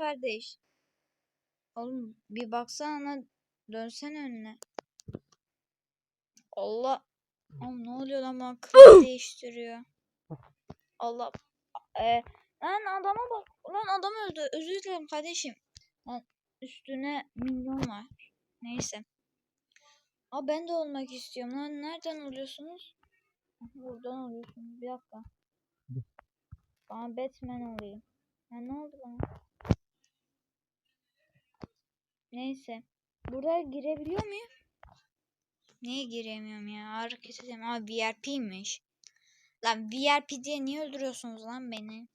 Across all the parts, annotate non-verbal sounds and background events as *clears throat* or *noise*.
kardeş. Oğlum bir baksana dönsene önüne. Allah. Oğlum ne oluyor lan bana kılık değiştiriyor. Allah. Ee, lan adama bak. Lan adam öldü. Özür dilerim kardeşim. Lan üstüne milyon var. Neyse. Aa ben de olmak istiyorum. Lan nereden oluyorsunuz? Buradan oluyorsunuz. Bir dakika. Bana Batman olayım. Ya ne oldu bana? Neyse. Burada girebiliyor muyum? Niye giremiyorum ya? Hareket edeyim. Aa VIP'ymiş. Lan VIP diye niye öldürüyorsunuz lan beni?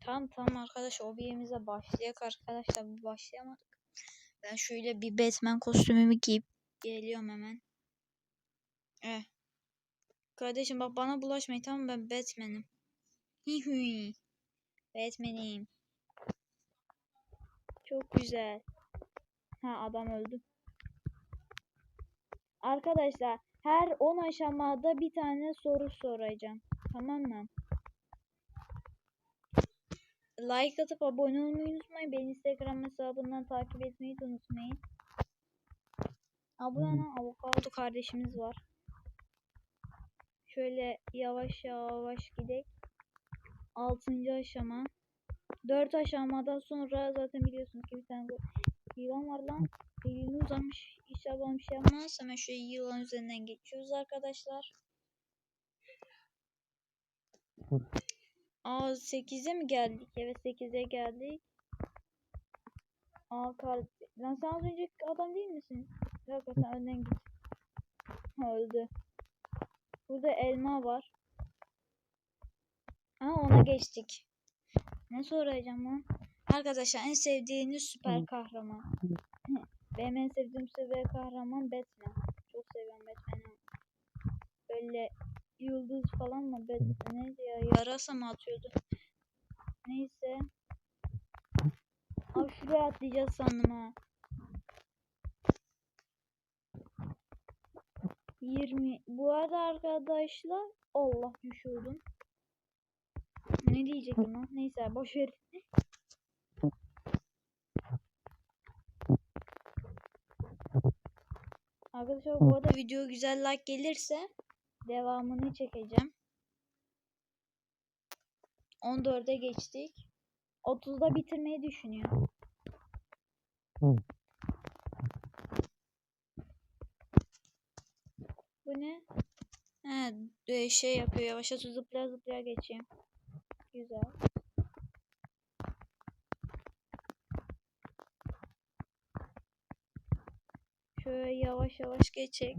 Tamam tamam arkadaş OB'mize başlayak arkadaşlar. Başlayamadık. Ben şöyle bir Batman kostümümü giyip geliyorum hemen. Eh. Kardeşim bak bana bulaşmayın tamam mı? ben Batman'im. Batman'im. Çok güzel. Ha adam öldü. Arkadaşlar her 10 aşamada bir tane soru soracağım. Tamam mı? Like atıp abone olmayı unutmayın. Beni Instagram hesabından takip etmeyi de unutmayın. Abone avokado kardeşimiz var. Şöyle yavaş yavaş gidelim. 6. aşama. 4 aşamadan sonra zaten biliyorsunuz ki bir tane yılan var lan. Elini uzamış. İnşallah bir şey yapmaz. Hemen şöyle yılan üzerinden geçiyoruz arkadaşlar. Aa 8'e mi geldik? Evet 8'e geldik. Aa kar... Lan sen az önceki adam değil misin? Dakika sen önden git. Öldü. Burada elma var. Aa ona geçtik. Ne soracağım lan? Arkadaşlar en sevdiğiniz süper kahraman. Benim en sevdiğim süper kahraman Batman. Çok seviyorum Batman'i. Böyle yıldız falan mı? Batman neydi ya? Yarasa mı atıyordu? Neyse. Abi şuraya atlayacağız sandım ha. 20. Bu arada arkadaşlar Allah düşürdüm. Ne diyecektim lan? Neyse boş ver. Arkadaşlar bu arada video güzel like gelirse devamını çekeceğim. 14'e geçtik. 30'da bitirmeyi düşünüyorum. Bu ne? He, e, şey yapıyor yavaşça zıplaya zıplaya geçeyim. Güzel. Şöyle yavaş yavaş geçecek.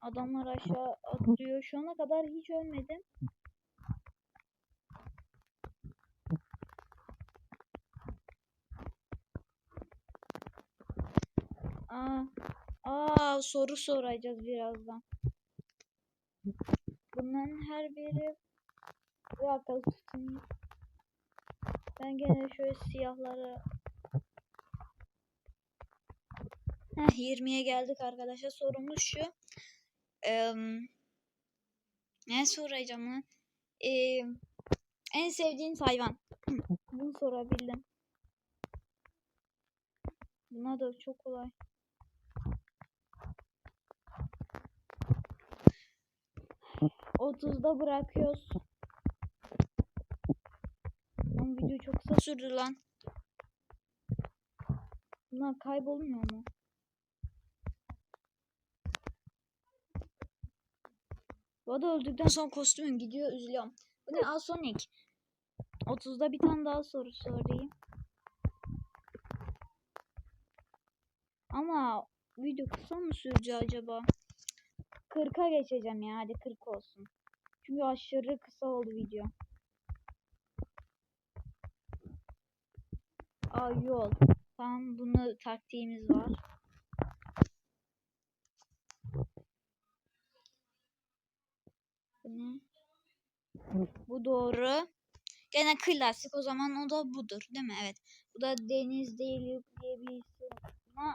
Adamlar aşağı atlıyor. Şu ana kadar hiç ölmedim. Aa, aa soru soracağız birazdan. Bunların her biri bir akıl tutun. Ben gene şöyle siyahları Heh, 20'ye geldik arkadaşlar. Sorumuz şu. Eee, ne soracağım lan? Eee, en sevdiğin hayvan. *clears throat* Bunu sorabildim. Buna da çok kolay. Otuzda bırakıyoruz. Lan video çok kısa sürdü lan. Bunlar kaybolmuyor mu? Bu arada öldükten sonra kostümüm gidiyor üzülüyorum. Bu ne? Aa Sonic. 30'da bir tane daha soru sorayım. Ama video kısa mı sürecek acaba? 40'a geçeceğim ya. Hadi 40 olsun. Çünkü aşırı kısa oldu video. Aa yol. Tamam bunu taktiğimiz var. Bu doğru. Gene klasik o zaman o da budur değil mi? Evet. Bu da deniz değil yok diye bir isim. Ama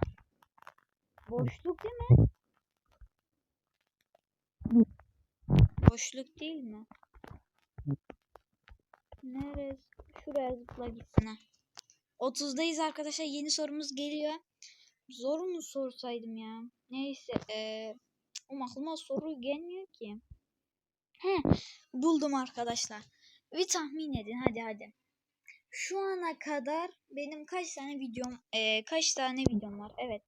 boşluk değil mi? Boşluk değil mi? Neresi? Şuraya zıpla gitsin ha. 30'dayız arkadaşlar. Yeni sorumuz geliyor. Zor mu sorsaydım ya? Neyse. Eee o *tsk* aklıma soru gelmiyor ki. He, buldum arkadaşlar. Bir tahmin edin hadi hadi. Şu ana kadar benim kaç tane videom eee, kaç tane videom var? Evet.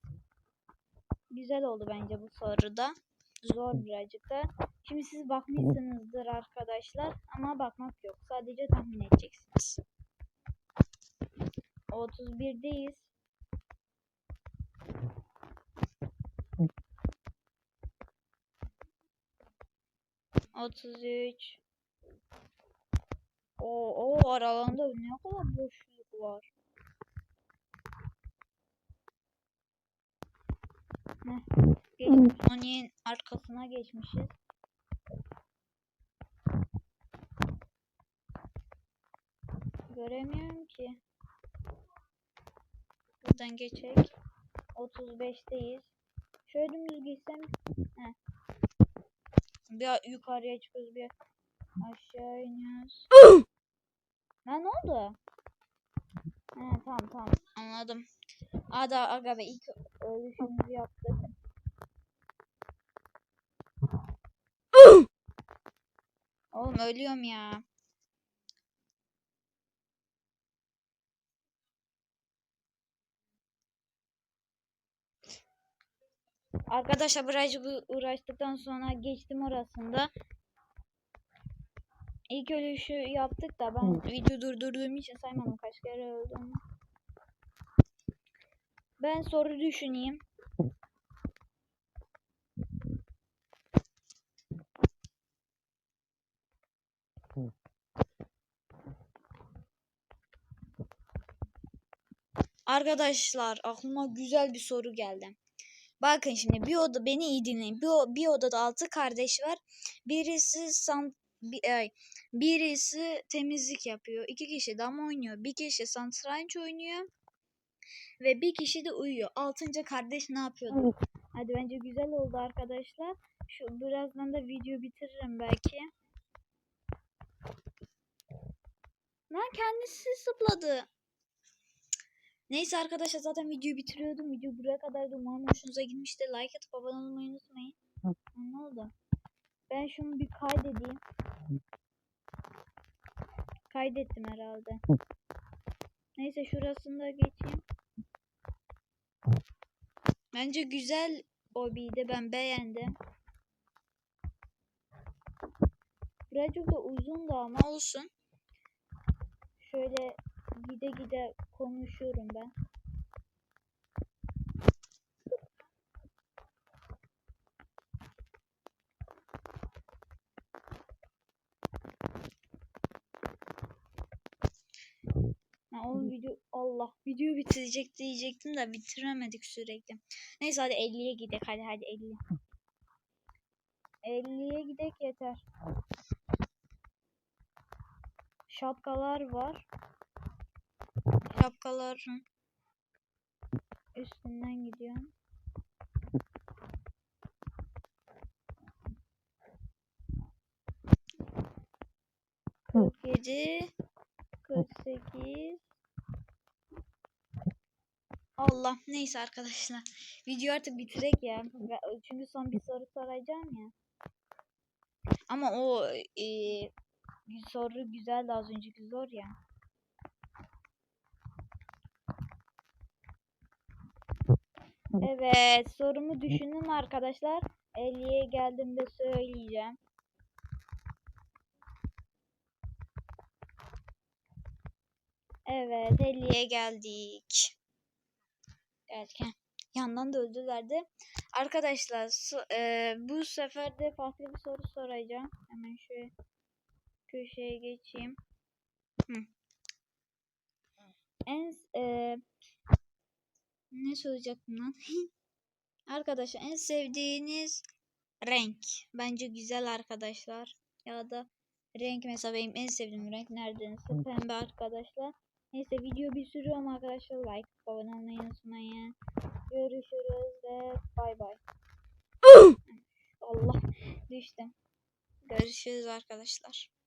Güzel oldu bence bu soruda. Zor birazcık da. Şimdi siz bakmışsınızdır arkadaşlar ama bakmak yok. Sadece tahmin edeceksiniz. 31'deyiz. Otuz üç. O o aralarında ne kadar boşluk var. Sony'in arkasına geçmişiz. Göremiyorum ki. Buradan geçek. 35'teyiz. Şöyle dümdüz gitsem. Bir yukarıya çıkıyoruz bir aşağı iniyoruz. *gasps* Ne oldu? He tamam tamam anladım. Ada aga be ilk ölüşümüzü yaptık. *gasps* Oğlum ölüyorum ya. Arkadaşlar birazcık uğraştıktan sonra geçtim orasında. İlk ölüşü yaptık da ben video durdurduğum için saymadım kaç kere öldüm. Ben soru düşüneyim. Arkadaşlar aklıma güzel bir soru geldi. Bakın şimdi bir oda beni iyi dinleyin. Bir, bir odada altı kardeş var. Birisi san, bir, ay, birisi temizlik yapıyor. iki kişi dama oynuyor. Bir kişi satranç oynuyor. Ve bir kişi de uyuyor. Altıncı kardeş ne yapıyordu? Hadi bence güzel oldu arkadaşlar. Şu birazdan da video bitiririm belki. Lan kendisi zıpladı. Neyse arkadaşlar zaten videoyu bitiriyordum. Video buraya kadardı. Umarım hoşunuza gitmiştir. Like atıp abone olmayı unutmayın. Ne oldu? Ben şunu bir kaydedeyim. Kaydettim herhalde. Neyse şurasını da geçeyim. Bence güzel hobiydi. Ben beğendim. Birazcık da uzun da ama olsun. Şöyle gide gide konuşuyorum ben. Ha, o video Allah video bitirecek diyecektim de bitiremedik sürekli. Neyse hadi 50'ye gidek hadi hadi 50. 50'ye gidek yeter. Şapkalar var. Şapkaların üstünden gidiyorum. Yedi, kırk sekiz. Allah neyse arkadaşlar. Video artık bitirek ya. Çünkü son bir soru soracağım ya. Ama o e, soru güzeldi az önceki zor ya. Evet sorumu *laughs* düşündüm arkadaşlar. 50'ye geldiğimde söyleyeceğim. Evet 50'ye geldik. Derken yandan da öldüler de. Arkadaşlar so- e, bu sefer de farklı bir soru soracağım. Hemen şöyle köşeye geçeyim. Hı. En e, ne soracaktım lan? *laughs* Arkadaşlar en sevdiğiniz renk. Bence güzel arkadaşlar. Ya da renk mesela benim en sevdiğim renk neredense pembe arkadaşlar. Neyse video bir sürüyorum arkadaşlar. Like, abone olmayı unutmayın. Görüşürüz ve bay bay. *gasps* Allah düştüm. Görüşürüz arkadaşlar.